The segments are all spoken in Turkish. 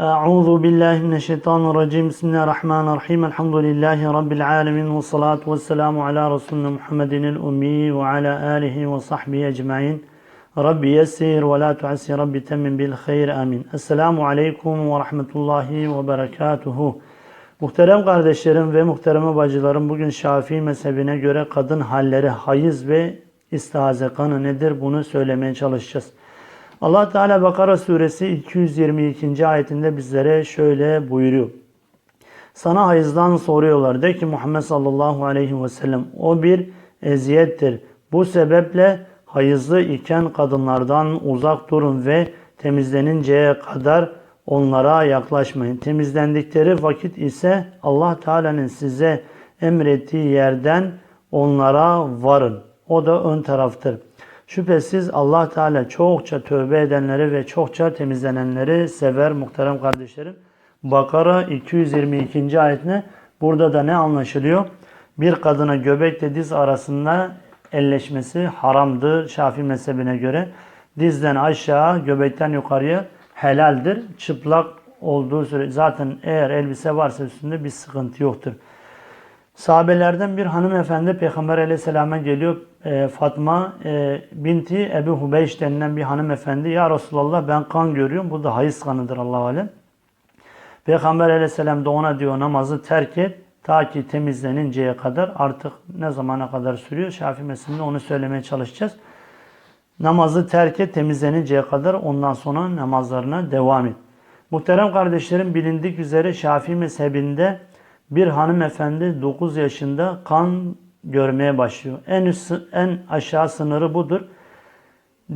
Euzu billahi mineşşeytanirracim. Bismillahirrahmanirrahim. Elhamdülillahi rabbil alamin ve salatu vesselamu ala resulina Muhammedinil ummi ve ala alihi ve sahbihi ecmaîn. Rabbi yessir ve la tuassir. Rabbi temmin bil hayr. Amin. Esselamu aleyküm ve rahmetullahi ve berekatuhu. Muhterem kardeşlerim ve muhterem bacılarım bugün Şafii mezhebine göre kadın halleri hayız ve istihaze kanı nedir bunu söylemeye çalışacağız. Allah Teala Bakara suresi 222. ayetinde bizlere şöyle buyuruyor. Sana hayızdan soruyorlar. De ki Muhammed sallallahu aleyhi ve sellem o bir eziyettir. Bu sebeple hayızlı iken kadınlardan uzak durun ve temizleninceye kadar onlara yaklaşmayın. Temizlendikleri vakit ise Allah Teala'nın size emrettiği yerden onlara varın. O da ön taraftır. Şüphesiz Allah Teala çokça tövbe edenleri ve çokça temizlenenleri sever muhterem kardeşlerim. Bakara 222. ayetine burada da ne anlaşılıyor? Bir kadına göbekle diz arasında elleşmesi haramdır Şafii mezhebine göre. Dizden aşağı, göbekten yukarıya helaldir. Çıplak olduğu süre zaten eğer elbise varsa üstünde bir sıkıntı yoktur. Sahabelerden bir hanımefendi Peygamber aleyhisselama geliyor. E, Fatma e, binti Ebu Hubeyş denilen bir hanımefendi. Ya Resulallah ben kan görüyorum. Bu da hayız kanıdır Allah alem. Peygamber aleyhisselam da ona diyor namazı terk et. Ta ki temizleninceye kadar artık ne zamana kadar sürüyor? Şafii mezhebinde onu söylemeye çalışacağız. Namazı terk et temizleninceye kadar ondan sonra namazlarına devam et. Muhterem kardeşlerim bilindik üzere Şafii mezhebinde bir hanımefendi 9 yaşında kan görmeye başlıyor. En üst, en aşağı sınırı budur.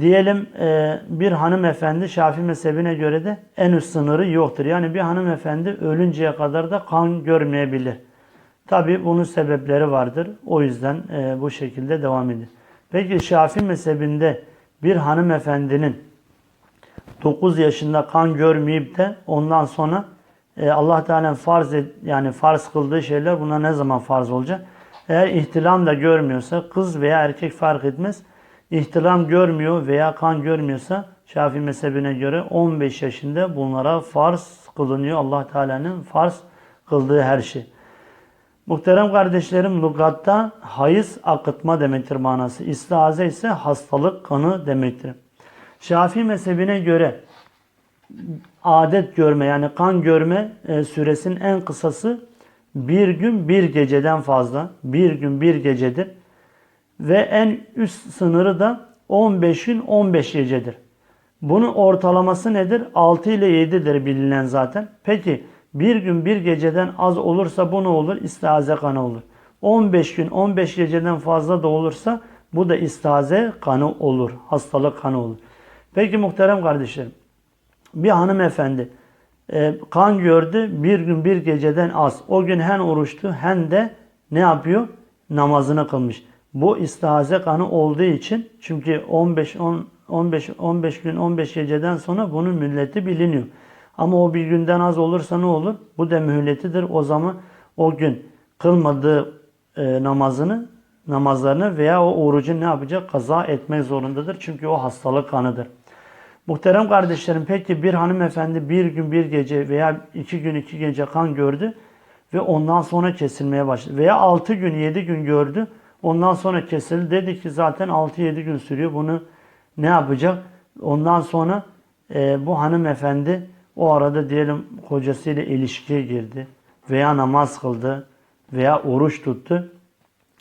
Diyelim e, bir hanımefendi Şafii mezhebine göre de en üst sınırı yoktur. Yani bir hanımefendi ölünceye kadar da kan görmeyebilir. Tabi bunun sebepleri vardır. O yüzden e, bu şekilde devam ediyor. Peki Şafii mezhebinde bir hanımefendinin 9 yaşında kan görmeyip de ondan sonra e, Allah Teala farz et, yani farz kıldığı şeyler buna ne zaman farz olacak? Eğer ihtilam da görmüyorsa kız veya erkek fark etmez. İhtilam görmüyor veya kan görmüyorsa Şafii mezhebine göre 15 yaşında bunlara farz kılınıyor. Allah Teala'nın farz kıldığı her şey. Muhterem kardeşlerim lugatta hayız akıtma demektir manası. İstihaze ise hastalık kanı demektir. Şafii mezhebine göre adet görme yani kan görme e, süresinin en kısası bir gün bir geceden fazla. Bir gün bir gecedir. Ve en üst sınırı da 15 gün 15 gecedir. Bunun ortalaması nedir? 6 ile 7'dir bilinen zaten. Peki bir gün bir geceden az olursa bu ne olur? İstihaze kanı olur. 15 gün 15 geceden fazla da olursa bu da istihaze kanı olur. Hastalık kanı olur. Peki muhterem kardeşlerim bir hanımefendi e, kan gördü bir gün bir geceden az. O gün hem oruçtu hem de ne yapıyor? Namazını kılmış. Bu istihaze kanı olduğu için çünkü 15 10 15 15 gün 15 geceden sonra bunun milleti biliniyor. Ama o bir günden az olursa ne olur? Bu da mühletidir. O zaman o gün kılmadığı e, namazını namazlarını veya o orucu ne yapacak? Kaza etmek zorundadır. Çünkü o hastalık kanıdır. Muhterem kardeşlerim peki bir hanımefendi bir gün bir gece veya iki gün iki gece kan gördü ve ondan sonra kesilmeye başladı. Veya altı gün yedi gün gördü ondan sonra kesildi. Dedi ki zaten altı yedi gün sürüyor bunu ne yapacak? Ondan sonra e, bu hanımefendi o arada diyelim kocasıyla ilişkiye girdi veya namaz kıldı veya oruç tuttu.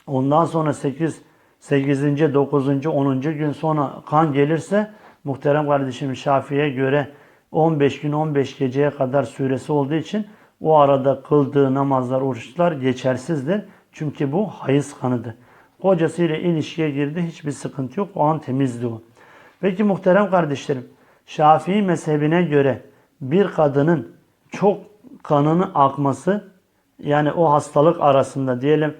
Ondan sonra 8, 8. 9. 10. gün sonra kan gelirse muhterem kardeşim Şafii'ye göre 15 gün 15 geceye kadar süresi olduğu için o arada kıldığı namazlar, oruçlar geçersizdir. Çünkü bu hayız kanıdır. Kocasıyla ilişkiye girdi hiçbir sıkıntı yok. O an temizdi o. Peki muhterem kardeşlerim Şafii mezhebine göre bir kadının çok kanını akması yani o hastalık arasında diyelim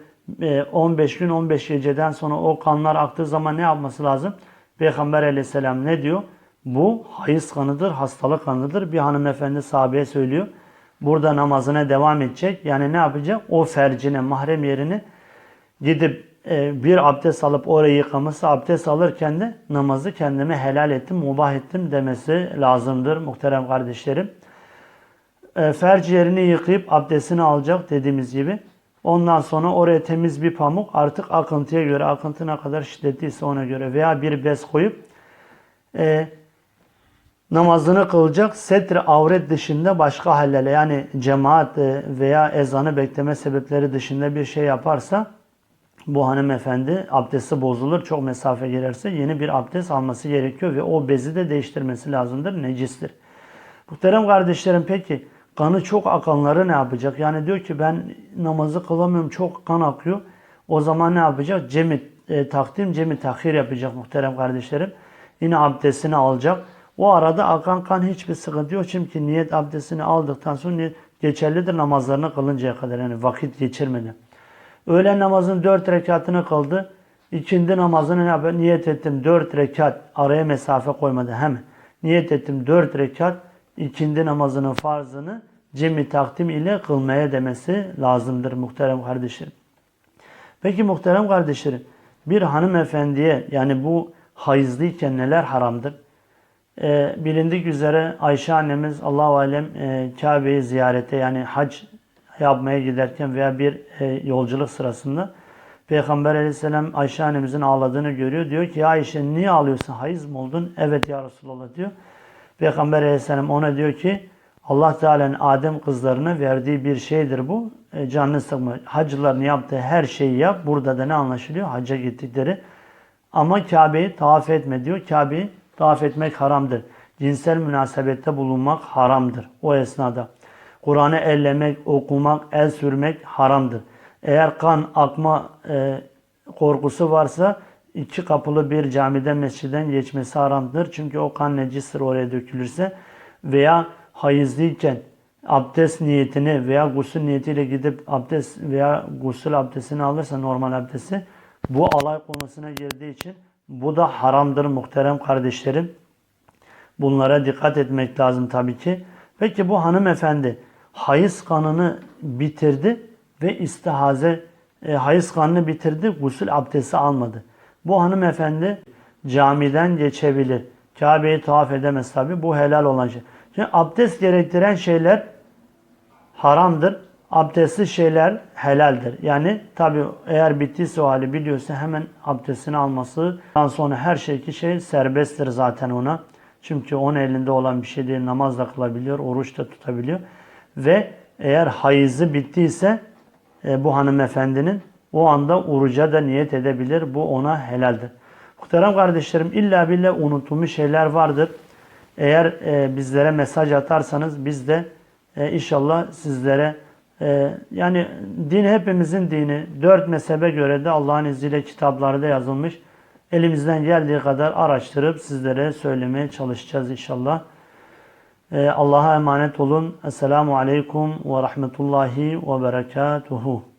15 e, gün 15 geceden sonra o kanlar aktığı zaman ne yapması lazım? Peygamber aleyhisselam ne diyor? Bu hayız kanıdır, hastalık kanıdır. Bir hanımefendi sahabeye söylüyor. Burada namazına devam edecek. Yani ne yapacak? O fercine, mahrem yerini gidip e, bir abdest alıp orayı yıkaması, abdest alırken de namazı kendime helal ettim, mubah ettim demesi lazımdır muhterem kardeşlerim. e, ferc yerini yıkayıp abdestini alacak dediğimiz gibi. Ondan sonra oraya temiz bir pamuk artık akıntıya göre, akıntı ne kadar şiddetliyse ona göre veya bir bez koyup e, namazını kılacak setri avret dışında başka hallerle yani cemaat e, veya ezanı bekleme sebepleri dışında bir şey yaparsa bu hanımefendi abdesti bozulur. Çok mesafe girerse yeni bir abdest alması gerekiyor ve o bezi de değiştirmesi lazımdır. Necistir. Muhterem kardeşlerim peki kanı çok akanları ne yapacak? Yani diyor ki ben namazı kılamıyorum çok kan akıyor. O zaman ne yapacak? Cemi e, takdim, cemi tahir yapacak muhterem kardeşlerim. Yine abdestini alacak. O arada akan kan hiçbir sıkıntı yok. Çünkü niyet abdestini aldıktan sonra niyet geçerlidir namazlarını kılıncaya kadar. Yani vakit geçirmeden. Öğlen namazının dört rekatını kıldı. İkindi namazını ne yapıyor? Niyet ettim dört rekat. Araya mesafe koymadı hemen. Niyet ettim dört rekat. İkindi namazının farzını cemi takdim ile kılmaya demesi lazımdır muhterem kardeşlerim. Peki muhterem kardeşlerim bir hanımefendiye yani bu hayızlıyken neler haramdır? Ee, bilindik üzere Ayşe annemiz Allahu alem e, Kabe'yi ziyarete yani hac yapmaya giderken veya bir e, yolculuk sırasında Peygamber aleyhisselam Ayşe annemizin ağladığını görüyor. Diyor ki ya Ayşe niye ağlıyorsun? Hayız mı oldun? Evet ya Resulallah diyor. Peygamber aleyhisselam ona diyor ki Allah Teala'nın Adem kızlarına verdiği bir şeydir bu. E, canını sıkma. Hacıların yaptığı her şeyi yap. Burada da ne anlaşılıyor? Hacca gittikleri. Ama Kabe'yi tavaf etme diyor. Kabe'yi tavaf etmek haramdır. Cinsel münasebette bulunmak haramdır o esnada. Kur'an'ı ellemek, okumak, el sürmek haramdır. Eğer kan akma e, korkusu varsa iki kapılı bir camiden mesciden geçmesi haramdır. Çünkü o kan necistir oraya dökülürse veya hayızlıyken abdest niyetini veya gusül niyetiyle gidip abdest veya gusül abdestini alırsa normal abdesti bu alay konusuna girdiği için bu da haramdır muhterem kardeşlerim. Bunlara dikkat etmek lazım tabii ki. Peki bu hanımefendi hayız kanını bitirdi ve istihaze e, hayız kanını bitirdi, gusül abdesti almadı. Bu hanımefendi camiden geçebilir. Kabe'yi tavaf edemez tabi. Bu helal olan şey. Şimdi abdest gerektiren şeyler haramdır. Abdestsiz şeyler helaldir. Yani tabi eğer bittiyse o hali biliyorsa hemen abdestini alması. Ondan sonra her şeyki şey serbesttir zaten ona. Çünkü onun elinde olan bir şey değil. Namaz da kılabiliyor, oruç da tutabiliyor. Ve eğer hayızı bittiyse e, bu hanımefendinin o anda oruca da niyet edebilir. Bu ona helaldir. Muhterem kardeşlerim illa bile unutulmuş şeyler vardır. Eğer e, bizlere mesaj atarsanız biz de e, inşallah sizlere e, yani din hepimizin dini. Dört mezhebe göre de Allah'ın izniyle kitaplarda yazılmış. Elimizden geldiği kadar araştırıp sizlere söylemeye çalışacağız inşallah. E, Allah'a emanet olun. Esselamu Aleyküm ve Rahmetullahi ve Berekatuhu.